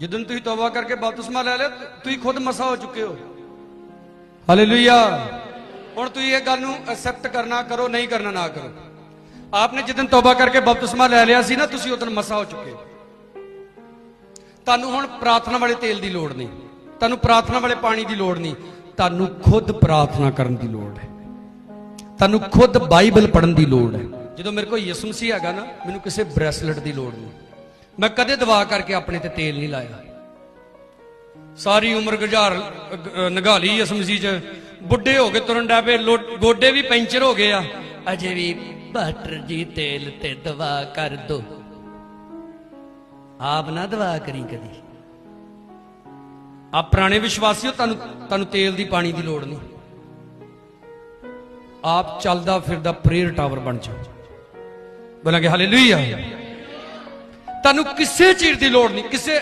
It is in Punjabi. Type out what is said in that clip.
ਜਦੋਂ ਤੁਸੀਂ ਤੌਬਾ ਕਰਕੇ ਬਪਤਿਸਮਾ ਲੈ ਲਿਆ ਤੁਸੀਂ ਖੁਦ ਮਸਾ ਹੋ ਚੁੱਕੇ ਹੋ ਹਾਲੇਲੂਇਆ ਹੁਣ ਤੁਸੀਂ ਇਹ ਗੱਲ ਨੂੰ ਐਕਸੈਪਟ ਕਰਨਾ ਕਰੋ ਨਹੀਂ ਕਰਨਾ ਨਾ ਕਰੋ ਆਪਨੇ ਜਦੋਂ ਤੌਬਾ ਕਰਕੇ ਬਪਤਿਸਮਾ ਲੈ ਲਿਆ ਸੀ ਨਾ ਤੁਸੀਂ ਉਦੋਂ ਮਸਾ ਹੋ ਚੁੱਕੇ ਹੋ ਤੁਹਾਨੂੰ ਹੁਣ ਪ੍ਰਾਰਥਨਾ ਵਾਲੇ ਤੇਲ ਦੀ ਲੋੜ ਨਹੀਂ ਤੁਹਾਨੂੰ ਪ੍ਰਾਰਥਨਾ ਵਾਲੇ ਪਾਣੀ ਦੀ ਲੋੜ ਨਹੀਂ ਤੁਹਾਨੂੰ ਖੁਦ ਪ੍ਰਾਰਥਨਾ ਕਰਨ ਦੀ ਲੋੜ ਹੈ ਤੁਹਾਨੂੰ ਖੁਦ ਬਾਈਬਲ ਪੜ੍ਹਨ ਦੀ ਲੋੜ ਹੈ ਜਦੋਂ ਮੇਰੇ ਕੋਲ ਯਿਸੂ ਮਸੀਹ ਹੈਗਾ ਨਾ ਮੈਨੂੰ ਕਿਸੇ ਬ੍ਰੈਸਲੇਟ ਦੀ ਲੋੜ ਨਹੀਂ ਮੈਂ ਕਦੇ ਦਵਾ ਕਰਕੇ ਆਪਣੇ ਤੇ ਤੇਲ ਨਹੀਂ ਲਾਇਆ। ਸਾਰੀ ਉਮਰ ਗੁਜ਼ਾਰ ਨਗਾਲੀ ਯਿਸੂ ਮਸੀਹ ਚ। ਬੁੱਢੇ ਹੋ ਕੇ ਤੁਰਨ ਡੈ ਪਏ ਗੋਡੇ ਵੀ ਪੈਂਚਰ ਹੋ ਗਏ ਆ। ਅਜੇ ਵੀ ਬਾਟਰ ਜੀ ਤੇਲ ਤੇ ਦਵਾ ਕਰ ਦੋ। ਆਪ ਨਾ ਦਵਾ ਕਰੀ ਕਦੀ। ਆ ਪੁਰਾਣੇ ਵਿਸ਼ਵਾਸੀਓ ਤੁਹਾਨੂੰ ਤੁਹਾਨੂੰ ਤੇਲ ਦੀ ਪਾਣੀ ਦੀ ਲੋੜ ਨਹੀਂ। ਆਪ ਚੱਲਦਾ ਫਿਰਦਾ ਪ੍ਰੇਅਰ ਟਾਵਰ ਬਣ ਜਾਓ। ਬੋਲਾਂਗੇ ਹਾਲੇਲੂਇਆ! ਤੁਹਾਨੂੰ ਕਿਸੇ ਚੀਜ਼ ਦੀ ਲੋੜ ਨਹੀਂ ਕਿਸੇ